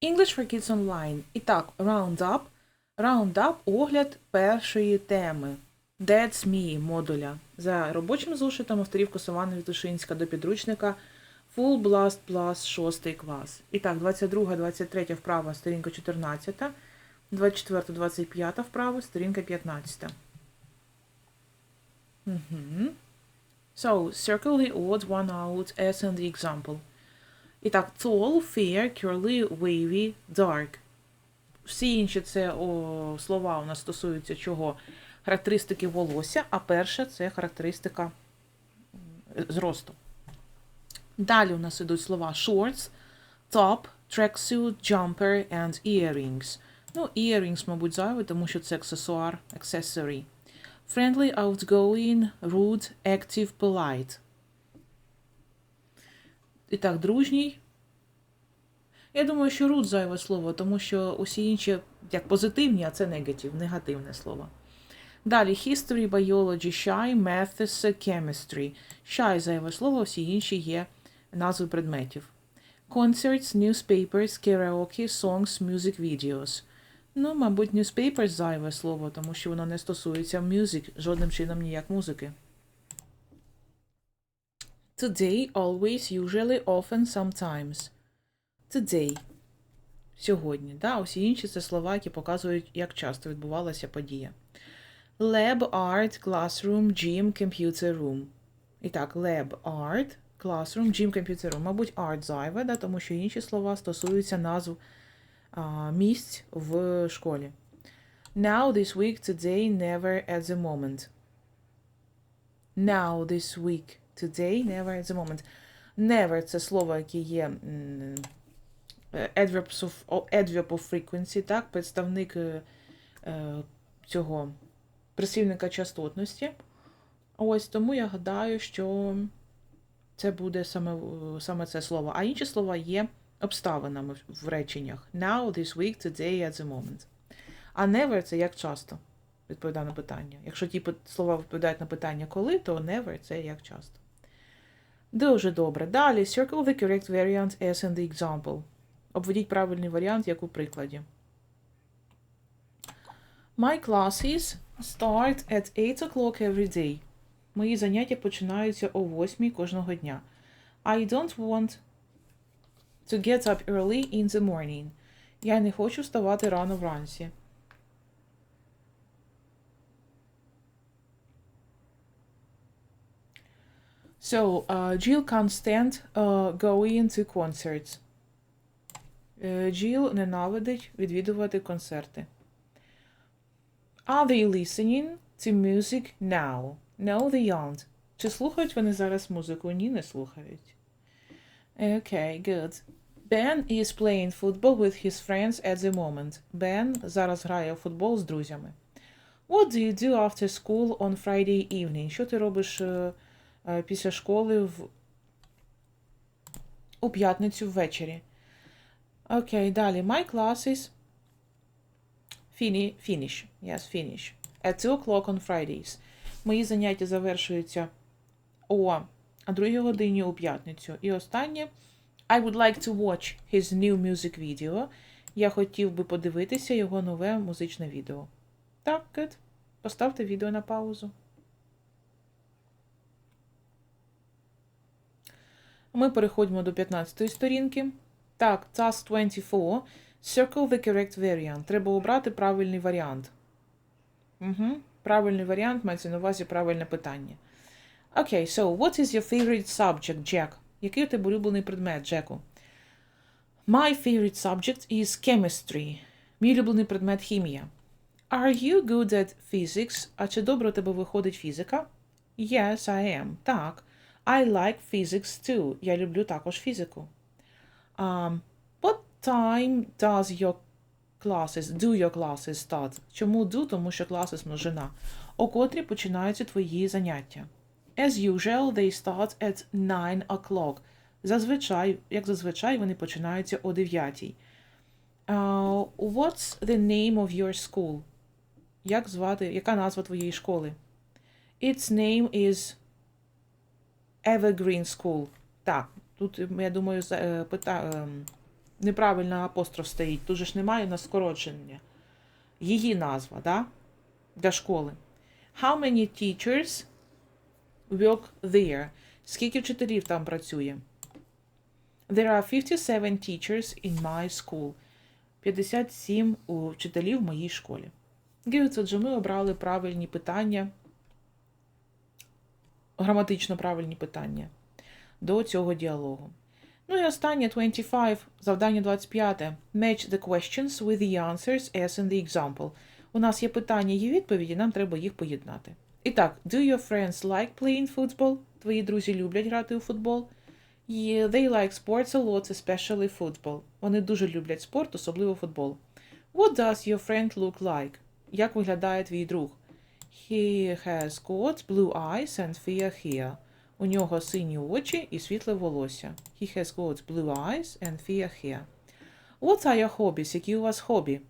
English for Kids Online. І так, Roundup. Roundup – огляд першої теми. That's Me модуля. За робочим зошитом авторів Косована Вітушинська до підручника Full Blast Plus 6 клас. І так, 22, 23 вправа, сторінка 14, 24, 25 вправа, сторінка 15. Угу. So, circle the odd one out as in the example. І так, tall, fair, curly, wavy, dark. Всі інші це о, слова у нас стосуються чого? Характеристики волосся, а перша це характеристика зросту. Далі у нас ідуть слова shorts, top, tracksuit, jumper and earrings. Ну, earrings, мабуть, зайве, тому що це аксесуар, accessory. Friendly, outgoing, rude, active, polite. І так, дружній. Я думаю, що root зайве слово, тому що усі інші як позитивні, а це негатив, негативне слово. Далі history, biology, shy, maths, chemistry. Shy зайве слово, всі інші є назви предметів. Concerts, newspapers, karaoke, songs, music videos. Ну, мабуть, newspapers зайве слово, тому що воно не стосується music, жодним чином ніяк музики. Today, always, usually, often, sometimes. Today. Сьогодні. Да? Усі інші це слова, які показують, як часто відбувалася подія. Lab, art, classroom, gym, computer room. І так, lab, art, classroom, gym, computer room. Мабуть, art зайве, да? тому що інші слова стосуються назв а, місць в школі. Now, this week, today, never, at the moment. Now, this week, today, never, at the moment. Never – це слово, яке є adverbs of, adverb of frequency, так, представник е, е, цього присівника частотності. Ось тому я гадаю, що це буде саме, е, саме це слово. А інші слова є обставинами в- реченнях. Now, this week, today, at the moment. А never – це як часто відповідає на питання. Якщо ті слова відповідають на питання коли, то never – це як часто. Дуже добре. Далі circle the correct variant as in the example. Обведіть правильний варіант, як у прикладі. My classes start at 8 o'clock every day. Мої заняття починаються о 8 кожного дня. I don't want to get up early in the morning. Я не хочу вставати рано вранці. So, uh, Jill can't stand uh, going to concerts. Е, Jill ненавидить відвідувати концерти. Are they listening to music now? No, they aren't. Чи слухають вони зараз музику? Ні, не слухають. Okay, good. Ben is playing football with his friends at the moment. Ben зараз грає у футбол з друзями. What do you do after school on Friday evening? Що ти робиш е, е, після школи в... у п'ятницю ввечері? Окей, далі. My classes fini- finish. Yes, finish. At 2 o'clock on Fridays. Мої заняття завершуються о 2 годині у п'ятницю. І останнє. I would like to watch his new music video. Я хотів би подивитися його нове музичне відео. Так, good. Поставте відео на паузу. Ми переходимо до 15 сторінки. Так, task 24. Circle the correct variant. Треба обрати правильний варіант. Угу. Правильний варіант мається на увазі правильне питання. Окей, okay, so what is your favorite subject, Jack? Який у тебе улюблений предмет, Джеку? My favorite subject is chemistry. Мій улюблений предмет хімія. Are you good at physics? А чи добре у тебе виходить фізика? Yes, I am. Так. I like physics too. Я люблю також фізику. Um, what time does your classes, do your classes start? Чому do? Тому що classes множина. О котрі починаються твої заняття. As usual, they start at 9 o'clock. Зазвичай, як зазвичай, вони починаються о 9. Uh, what's the name of your school? Як звати, яка назва твоєї школи? Its name is Evergreen School. Так, тут, я думаю, е, пита, ем, неправильно апостроф стоїть. Тут же ж немає на скорочення. Її назва, да? Для школи. How many teachers work there? Скільки вчителів там працює? There are 57 teachers in my school. 57 у вчителів в моїй школі. Дивіться, отже, ми обрали правильні питання, граматично правильні питання до цього діалогу. Ну і останнє 25, завдання 25. Match the questions with the answers as in the example. У нас є питання і відповіді, нам треба їх поєднати. І так, do your friends like playing football? Твої друзі люблять грати у футбол? Yeah, they like sports a lot, especially football. Вони дуже люблять спорт, особливо футбол. What does your friend look like? Як виглядає твій друг? He has got blue eyes and fair hair. У нього сині очі і світле волосся. He has got blue eyes and fair hair. What are your hobbies? Які у вас хобі?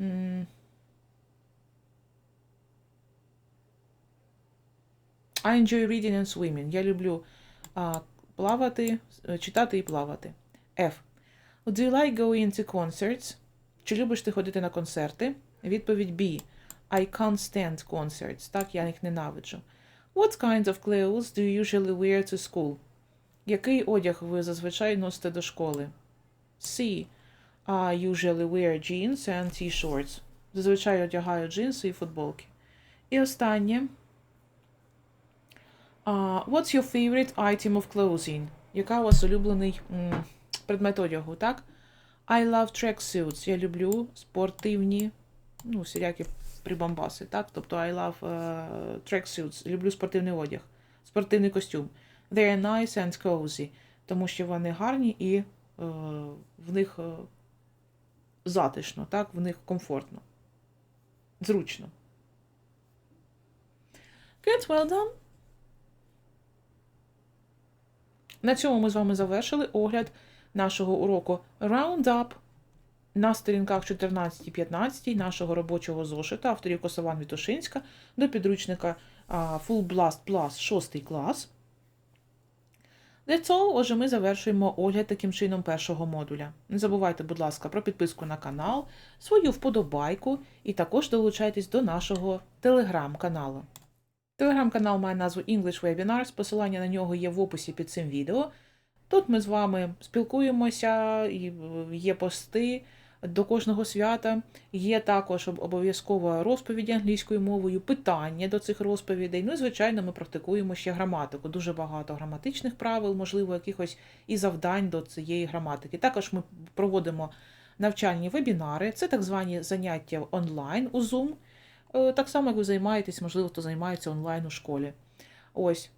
М. I enjoy reading and swimming. Я люблю а, плавати, е, читати і плавати. F. Do you like going to concerts? Чи любиш ти ходити на концерти? Відповідь B. I can't stand concerts. Так, я їх ненавиджу. What kinds of clothes do you usually wear to school? Який одяг ви зазвичай носите до школи? C. I usually wear jeans and t-shirts. Зазвичай одягаю джинси і футболки. І останнє. Uh, what's your favorite item of clothing? Яка у вас улюблений м, предмет одягу, так? I love tracksuits. Я люблю спортивні, ну, всілякі прибамбаси, так? Тобто I love uh, tracksuits. Люблю спортивний одяг, спортивний костюм. They are nice and cozy. Тому що вони гарні і е, в них е, затишно, так? В них комфортно. Зручно. Good, well done. На цьому ми з вами завершили огляд нашого уроку Roundup на сторінках 14 і 15 нашого робочого зошита авторів Косован Вітошинська до підручника Full Blast Plus 6 клас. That's all. Отже, ми завершуємо огляд таким чином першого модуля. Не забувайте, будь ласка, про підписку на канал, свою вподобайку і також долучайтесь до нашого телеграм-каналу. Телеграм-канал має назву English Webinars, посилання на нього є в описі під цим відео. Тут ми з вами спілкуємося, е, є пости до кожного свята, є також об- обов'язково розповіді англійською мовою, питання до цих розповідей. Ну і, звичайно, ми практикуємо ще граматику. Дуже багато граматичних правил, можливо, якихось і завдань до цієї граматики. Також ми проводимо навчальні вебінари, це так звані заняття онлайн у Zoom. Е, Так само, як ви займаєтесь, можливо, хто займається онлайн у школі. Ось.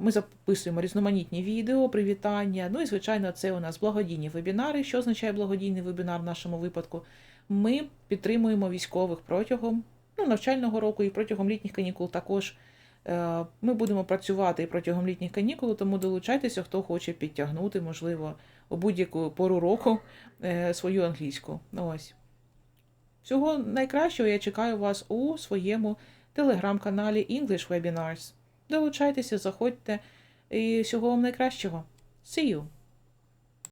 Ми записуємо різноманітні відео, привітання. Ну і, звичайно, це у нас благодійні вебінари. Що означає благодійний вебінар в нашому випадку? Ми підтримуємо військових протягом ну, навчального року і протягом літніх канікул також. Е, Ми будемо працювати і протягом літніх канікул, тому долучайтеся, хто хоче підтягнути, можливо, у будь-яку пору року е, свою англійську. Ось. Всього найкращого я чекаю вас у своєму телеграм-каналі English Webinars. Долучайтеся, заходьте і всього вам найкращого. See you!